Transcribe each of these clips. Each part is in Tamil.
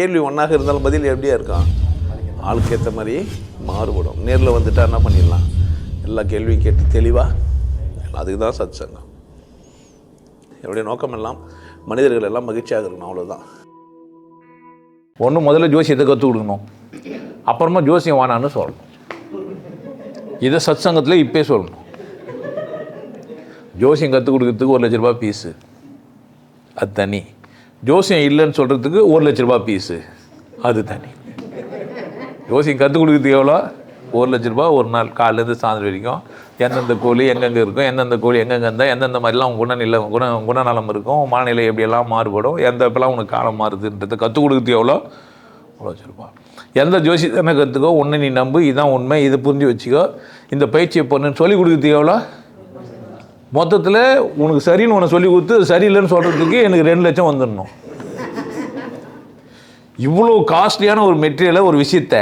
கேள்வி ஒன்றாக இருந்தாலும் பதில் எப்படியா இருக்கான் ஆளுக்கு ஏற்ற மாதிரி மாறுபடும். நேரில் வந்துட்டா என்ன பண்ணிடலாம்? எல்லா கேள்வியும் கேட்டு தெளிவாக அதுக்கு தான் சத் சங்கம் என்னுடைய நோக்கம் எல்லாம் மனிதர்கள் எல்லாம் மகிழ்ச்சியாக இருக்கணும் அவ்வளோதான் ஒன்று முதல்ல ஜோசியத்தை கற்றுக் கொடுக்கணும். அப்புறமா ஜோசியம் வானான்னு சொல்லணும். இதை சத் சங்கத்தில் இப்பே சொல்லணும். ஜோசியம் கற்றுக் கொடுக்கறதுக்கு ஒரு லட்ச ரூபாய் ஃபீஸு அது தனி. ஜோசியம் இல்லைன்னு சொல்கிறதுக்கு ஒரு லட்ச ரூபா பீஸு அது தனி. ஜோசியம் கற்றுக் கொடுக்குறது எவ்வளோ? ஒரு லட்ச ரூபாய் ஒரு நாள் காலையிலேருந்து சாயந்தரம் வரைக்கும். எந்தெந்த கோழி எங்கெங்கே இருக்கும் எந்தெந்த கோழி எங்கெங்கே இருந்தால் எந்தெந்த மாதிரிலாம் உன் குணநிலை குண குணநலம் இருக்கும் மனநிலை எப்படியெல்லாம் மாறுபடும் எந்த இப்பெல்லாம் உனக்கு காலம் மாறுதுன்றதை கற்றுக் கொடுக்குறது எவ்வளோ? ஒரு லட்ச எந்த ஜோசி தானே கற்றுக்கோ ஒன்று நீ நம்பு இதுதான் உண்மை இதை புரிஞ்சு வச்சுக்கோ. இந்த பயிற்சியை பண்ணுன்னு சொல்லி கொடுக்குறது எவ்வளோ? மொத்தத்தில் உனக்கு சரின்னு உன்னை சொல்லி கொடுத்து சரியில்லைன்னு சொல்கிறதுக்கு எனக்கு ரெண்டு லட்சம் வந்துடணும். இவ்வளோ காஸ்ட்லியான ஒரு மெட்டீரியலை ஒரு விஷயத்த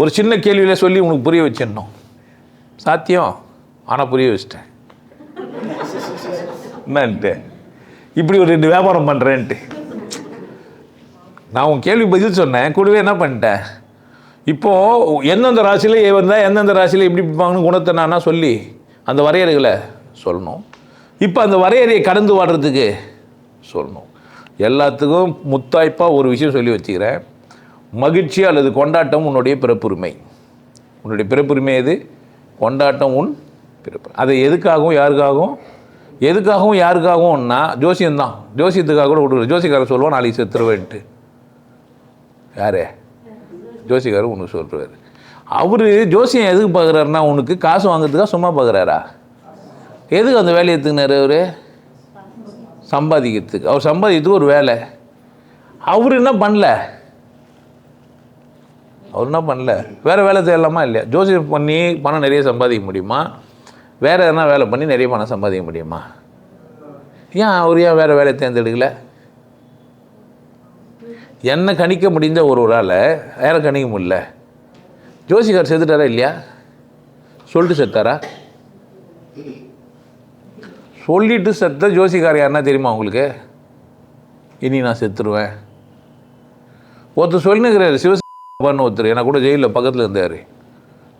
ஒரு சின்ன கேள்வியில் சொல்லி உனக்கு புரிய வச்சிடணும். சாத்தியம்? ஆனால் புரிய வச்சிட்டேன். என்னன்ட்டு? இப்படி ஒரு ரெண்டு வியாபாரம் பண்ணுறேன்ட்டு நான் உன் கேள்வி பதில் சொன்னேன். கூடவே என்ன பண்ணிட்டேன்? இப்போது எந்தெந்த ராசியில் வந்தால் எந்தெந்த ராசியில் எப்படி பிடிப்பாங்கன்னு குணத்தை நான் சொல்லி அந்த வரையறைகளை சொல்லணும். இப்போ அந்த வரையறையை கடந்து வாடுறதுக்கு சொல்லணும். எல்லாத்துக்கும் முத்தாய்ப்பாக ஒரு விஷயம் சொல்லி வச்சுக்கிறேன். மகிழ்ச்சி அல்லது கொண்டாட்டம் உன்னுடைய பிறப்புரிமை. உன்னுடைய பிறப்புரிமை எது? கொண்டாட்டம் உன் பிறப்பு. அதை எதுக்காகவும் யாருக்காகவும்? எதுக்காகவும் யாருக்காகவும்னா ஜோசியம்தான். ஜோசியத்துக்காக கூட விடுறது ஜோசியக்காரர் சொல்லுவான் நாளைக்கு செத்துருவேன்ட்டு. யாரே? ஜோசிக்காரர் உனக்கு சொல்கிறார் அவர் ஜோசியம் எதுக்கு பார்க்குறாருன்னா உனக்கு காசு வாங்குறதுக்காக சும்மா பார்க்குறாரா எதுக்கு அந்த வேலையை எடுத்துக்கினாரு அவர்? சம்பாதிக்கிறதுக்கு. அவர் சம்பாதிக்கிறதுக்கு ஒரு வேலை. அவர் என்ன பண்ணல? அவர் என்ன பண்ணல? வேறு வேலை தேடலாமா இல்லையா? ஜோசியம் பண்ணி பணம் நிறைய சம்பாதிக்க முடியுமா? வேறு எதனா வேலை பண்ணி நிறைய பணம் சம்பாதிக்க முடியுமா? ஏன் அவர் ஏன் வேறு வேலையை தேர்ந்தெடுக்கல? என்ன கணிக்க முடிந்த ஒருவரால் வேற கணிக்க முடியல. ஜோசிகார் செத்துட்டாரா இல்லையா? சொல்லிட்டு செத்தாரா? சொல்லிட்டு செத்த ஜோசிக்கார் யாருன்னா தெரியுமா உங்களுக்கு? இனி நான் செத்துருவேன். ஒருத்தர் சொல்லினுக்கிறாரு சிவசேன ஒருத்தர் எனக்கு கூட ஜெயிலில் பக்கத்தில் இருந்தார்.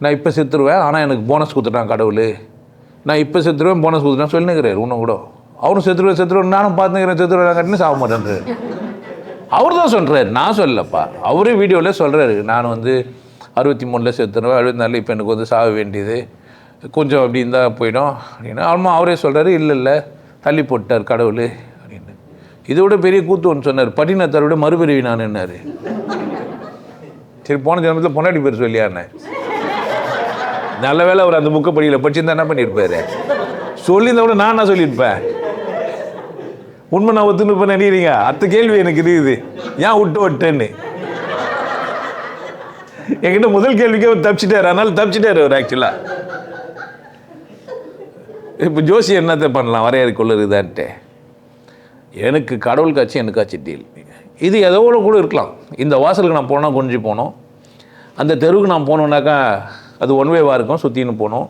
நான் இப்போ செத்துருவேன் ஆனால் எனக்கு போனஸ் கொடுத்துட்டான் கடவுள். நான் இப்போ செத்துருவேன் போனஸ் கொடுத்துட்டான் சொல்லினுக்கிறாரு இன்னும் கூட. அவரும் செத்துருவேன் செத்துருவேன் நானும் பார்த்துக்கிறேன் செத்துருவேன் கட்டினு சாக மாட்டேன்றாரு. அவர் தான் சொல்கிறாரு நான் சொல்லப்பா அவரே வீடியோவில் சொல்கிறாரு நான் வந்து அறுபத்தி மூணில் செத்துருவேன் அறுபத்தி நாலில் இப்போ எனக்கு வந்து சாக வேண்டியது. கொஞ்சம் அப்படி இருந்தால் போயிடும் அப்படின்னா ஆமாம் அவரே சொல்கிறாரு இல்லை இல்லை தள்ளி போட்டார் கடவுள் அப்படின்னு. இதை விட பெரிய கூத்து ஒன்று சொன்னார் பட்டினத்தார் விட மறுபிறவி நான் என்னார். சரி போன ஜென்மத்தில் பொன்னாடி பேர் சொல்லியாண்ணே நல்ல வேளை அவர் அந்த புக்கை படிக்கல படிச்சிருந்தா என்ன பண்ணியிருப்பார் சொல்லியிருந்தா கூட நான் என்ன சொல்லியிருப்பேன்? உண்மை நான் ஒத்துன்னு இப்போ நினைக்கிறீங்க? அத்த கேள்வி எனக்கு இருக்குது. ஏன் விட்டு விட்டேன்னு. என்கிட்ட முதல் கேள்விக்கே அவர் தப்பிச்சிட்டார் அதனால தப்பிச்சிட்டார் அவர் ஆக்சுவலாக இப்போ ஜோசி என்னத்தை பண்ணலாம்? வரையறைக்குள்ளதுதான்ட்டு எனக்கு கடவுள் காட்சி எனக்கு காட்சி டீல் இது எதோட கூட இருக்கலாம். இந்த வாசலுக்கு நான் போனால் குனிஞ்சு போகணும் அந்த தெருவுக்கு நான் போனோன்னாக்கா அது ஒன் வேவாக இருக்கும் சுற்றின்னு போகணும்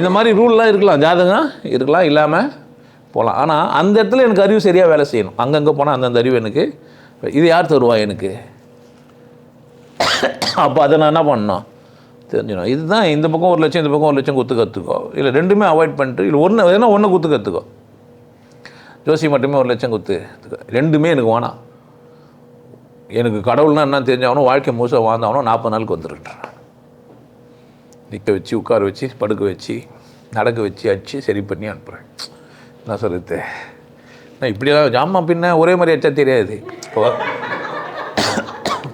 இந்த மாதிரி ரூல்லாம் இருக்கலாம். ஜாதகம் இருக்கலாம் இல்லாமல் போகலாம் ஆனால் அந்த இடத்துல எனக்கு அறிவு சரியாக வேலை செய்யணும். அங்கங்கே போனால் அந்தந்த அறிவு எனக்கு. இது யார் தருவா எனக்கு? அப்போ அதை நான் என்ன பண்ணணும்? தெரிஞ்சிடும் இதுதான் இந்த பக்கம் ஒரு லட்சம் இந்த பக்கம் ஒரு லட்சம் குத்து கற்றுக்கோ இல்லை ரெண்டுமே அவாய்ட் பண்ணிட்டு இல்லை ஒன்று எதனா ஒன்று குத்து கற்றுக்கோ ஜோசி மட்டுமே ஒரு லட்சம் குத்து கற்றுக்கோ ரெண்டுமே எனக்கு வேணாம். எனக்கு கடவுள்னா என்ன தெரிஞ்சாகணும் வாழ்க்கை முழுசாக வாழ்ந்தாகணும் நாற்பது நாளுக்கு வந்துருன்றேன் நிற்க வச்சு உட்கார வச்சு படுக்க வச்சு நடக்க வச்சு அடிச்சு சரி பண்ணி அனுப்புகிறேன் என்ன சொல்லுது நான் இப்படியெல்லாம் ஜாமா பின்ன ஒரே மாதிரி அச்சா தெரியாது. இப்போ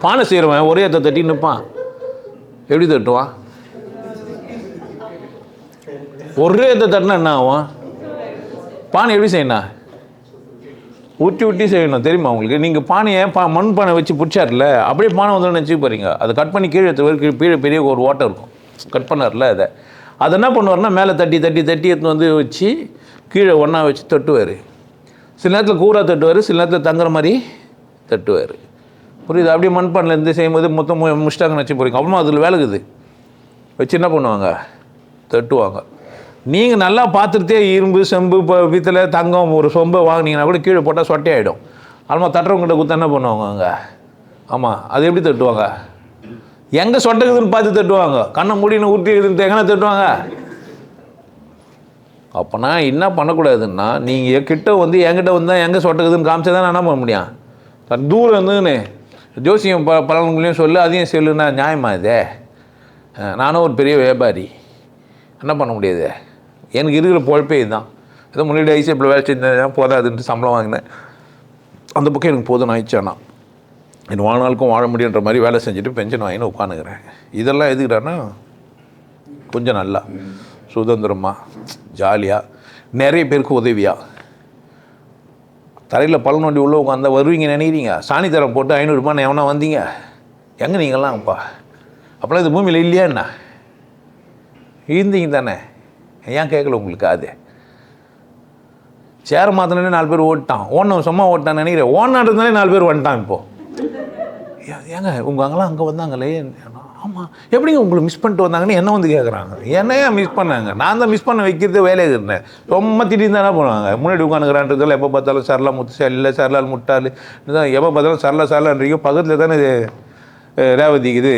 பானை செய்கிறவன் ஒரே அத்தை தட்டி நிற்பான். எப்படி தட்டுவான் ஒரே அத்தை தட்டினா என்ன ஆகும்? பானை எப்படி செய்யணும் ஊட்டி ஊட்டி செய்யணும். தெரியுமா உங்களுக்கு? நீங்கள் பானையை பா மண் பானை வச்சு பிடிச்சார்ல அப்படியே பானை வந்து நினச்சி போகிறீங்க அதை கட் பண்ணி கீழே எடுத்து கீழே பெரிய ஒரு ஓட்டை இருக்கும். கட் பண்ணார்ல அதை. அதை என்ன பண்ணுவார்னா மேலே தட்டி தட்டி தட்டி எடுத்து வந்து வச்சு கீழே ஒன்றா வச்சு தட்டுவார். சில நேரத்தில் கூறாக தட்டுவார் சில நேரத்தில் தங்குற மாதிரி தட்டுவார். புரியுது? அப்படியே மண்பானிலேருந்து செய்யும்போது மொத்தம் மு- முடிச்சிட்டாங்கன்னு வச்சு போகிறீங்க அப்புறமா அதில் வேலைக்குது வச்சு என்ன பண்ணுவாங்க? தட்டுவாங்க. நீங்கள் நல்லா பார்த்துட்டே இரும்பு செம்பு இப்போ பித்தளை தங்கம் ஒரு சொம்பை வாங்குனீங்கன்னா கூட கீழே போட்டால் சொட்டையாயிடும். ஆல்மா தட்டுறவங்ககிட்ட கொடுத்தா என்ன பண்ணுவாங்க அங்கே? ஆமாம் அது எப்படி தட்டுவாங்க? எங்கே சொட்டக்குதுன்னு பார்த்து தட்டுவாங்க. கண்ணை முடின்னு ஊற்றிக்குதுன்னு இருந்து எங்கே தட்டுவாங்க. அப்போனா என்ன பண்ணக்கூடாதுன்னா நீங்கள் கிட்ட வந்து என்கிட்ட வந்தால் எங்கே சொட்டக்குதுன்னு காமிச்சா தான் என்ன பண்ண முடியும்? தூரம் இருந்ததுன்னு. ஜோசியம் ப பலன்களையும் சொல்லு அதையும் சொல்லுன்னா நியாயமா இதே? நானும் ஒரு பெரிய வியாபாரி. என்ன பண்ண முடியாது? எனக்கு இருக்கிற பொழப்பே இதுதான். ஏதோ முன்னாடி ஐசிஎஃப்பில் வேலை செஞ்சேன் போதாதுன்ட்டு சம்பளம் வாங்கினேன். அந்த பக்கம் எனக்கு போதும் ஆயிடுச்சானா என் வாழ்நாளுக்கும் வாழ முடியுன்ற மாதிரி வேலை செஞ்சுட்டு பென்ஷன் வாங்கினு உட்காந்துக்கிறேன். இதெல்லாம் எதுக்குறான்னா கொஞ்சம் நல்லா சுதந்திரமாக ஜாலியாக நிறைய பேருக்கு உதவியாக தரையில் பழம் நோண்டி உள்ளே உட்காந்தா வருவீங்க நினைக்கிறீங்க? சாணித்தரம் போட்டு ஐநூறுரூபா எவனா வந்தீங்க? எங்கே நீங்களாம் அப்பா? அப்போலாம் இந்த பூமியில் இல்லையா என்ன? இருந்தீங்க தானே. ஏன் கேட்கல உங்களுக்கு அது? சேர மாத்தினே நாலு பேர் ஓட்டான். ஓனவன் சும்மா ஓட்டான் நினைக்கிறேன். ஓனான்றதுனாலே நாலு பேர் வந்துட்டான் இப்போது ஏங்க உங்கள் அங்கெல்லாம் அங்கே வந்தாங்களே? ஆமாம் எப்படிங்க உங்களை மிஸ் பண்ணிட்டு வந்தாங்கன்னு என்ன வந்து கேட்குறாங்க என்னையா மிஸ் பண்ணாங்க? நான் தான் மிஸ் பண்ண வைக்கிறது வேலையாக இருந்தேன் ரொம்ப திடீர்னு தானே பண்ணுவாங்க முன்னாடி உட்காந்துக்கிறான்றதுல எப்போ பார்த்தாலும் சரலா முத்து இல்லை சரலால் முட்டாள். இதுதான் எப்போ பார்த்தாலும் சரலா சரலான்றீங்க பக்கத்தில் தானே இது அஹ், ரேவதி இது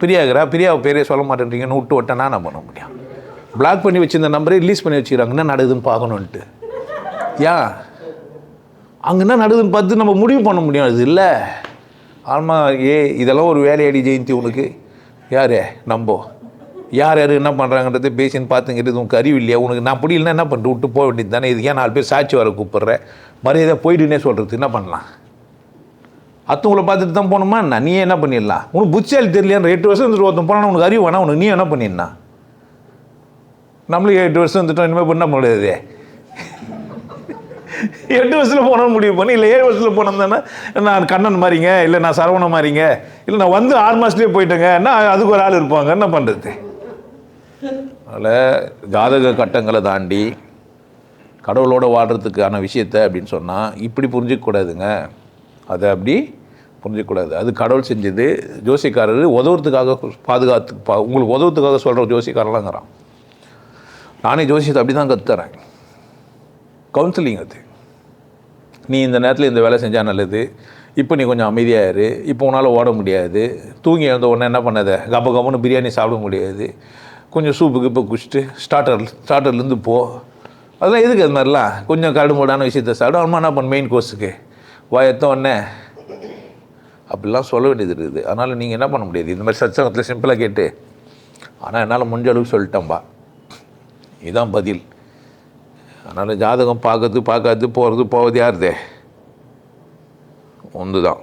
பிரியாகிறா பிரியாவை பேரே சொல்ல மாட்டேன்றீங்கன்னு விட்டு விட்டா நான் என்ன பண்ண முடியும்? பிளாக் பண்ணி வச்சிருந்த நம்பரே ரிலீஸ் பண்ணி வச்சுக்கிறாங்க. என்ன நடக்குதுன்னு பார்க்கணுன்ட்டு ஏன் அங்கே என்ன நடக்குதுன்னு பார்த்து நம்ம முடிவு பண்ண முடியாது இல்லை. ஆமாம் ஏ இதெல்லாம் ஒரு வேலையடி ஜெயந்தி உனக்கு. யார்? நம்போ. யார் யார் என்ன பண்ணுறாங்கன்றதை பேசின்னு பார்த்துங்கிறது உனக்கு அறிவு இல்லையா? உனக்கு நான் பிடிக்கலன்னா என்ன பண்ணிட்டு விட்டு போக வேண்டியது தானே. இது ஏன் நாலு பேர் சாட்சி வர கூப்பிட்றேன் மரியாதை போயிட்டுனே சொல்கிறது என்ன பண்ணலாம்? அத்தவங்களை பார்த்துட்டு தான் போகணுமா என்ன? நீ என்ன பண்ணிடலாம்? உனக்கு புத்தியாலி தெரியலையான் எட்டு வருஷம் இருந்துட்டு ஒருத்தன் போனால் உனக்கு அறிவு வேணா உனக்கு நீ என்ன பண்ணிடலாம்? நம்மளுக்கு எட்டு வருஷம் வந்துட்டோம் இனிமேல் பண்ண முடியாது? எட்டு வருஷத்தில் போன முடிவு பண்ணி. இல்லை ஏழு வருஷத்தில் போனோம்னா நான் கண்ணன் மாதிரிங்க இல்லை நான் சரவணன் மாதிரிங்க இல்லை நான் வந்து ஆறு மாதத்துலேயே போயிட்டேங்க என்ன அதுக்கு ஒரு ஆள் இருப்பாங்க என்ன பண்ணுறது அதனால் ஜாதக கட்டங்களை தாண்டி கடவுளோடு வாழ்கிறதுக்கான விஷயத்தை அப்படின்னு சொன்னால் இப்படி புரிஞ்சிக்கக்கூடாதுங்க அதை அப்படி புரிஞ்சிக்கக்கூடாது அது கடவுள் செஞ்சது ஜோசிக்காரர் உதவுறதுக்காக பாதுகாத்து பா உங்களுக்கு உதவுறதுக்காக சொல்கிற ஜோசிக்காரலாங்கிறான் நானே ஜோசியத்தை அப்படி தான் கற்றுத்தரேன் கவுன்சிலிங் அது. நீ இந்த நேரத்தில் இந்த வேலை செஞ்சால் நல்லது. இப்போ நீ கொஞ்சம் அமைதியாயிரு இப்போ உன்னால் ஓட முடியாது. தூங்கி எழுந்த உடனே என்ன பண்ணாத? கப்ப கப்பன்னு பிரியாணி சாப்பிட முடியாது. கொஞ்சம் சூப்பு கிப்பு குடிச்சிட்டு ஸ்டார்டர் ஸ்டார்டர்லேருந்து போ. அதெல்லாம் எதுக்கு அது மாதிரிலாம்? கொஞ்சம் கடுமுடான விஷயத்த சாப்பிடும் அம்மா என்ன பண்ண? மெயின் கோர்ஸுக்கு வாயத்த உடனே. அப்படிலாம் சொல்ல வேண்டியது இருக்குது. அதனால் நீங்கள் என்ன பண்ண முடியாது? இந்த மாதிரி சச்சங்கத்தில் சிம்பிளாக கேட்டு. ஆனால் என்னால் முடிஞ்ச அளவுக்கு சொல்லிட்டேன்பா. இதுதான் பதில். அதனால் ஜாதகம் பார்க்கறது பார்க்காது போகிறது போவது யாருதே? ஒன்று தான்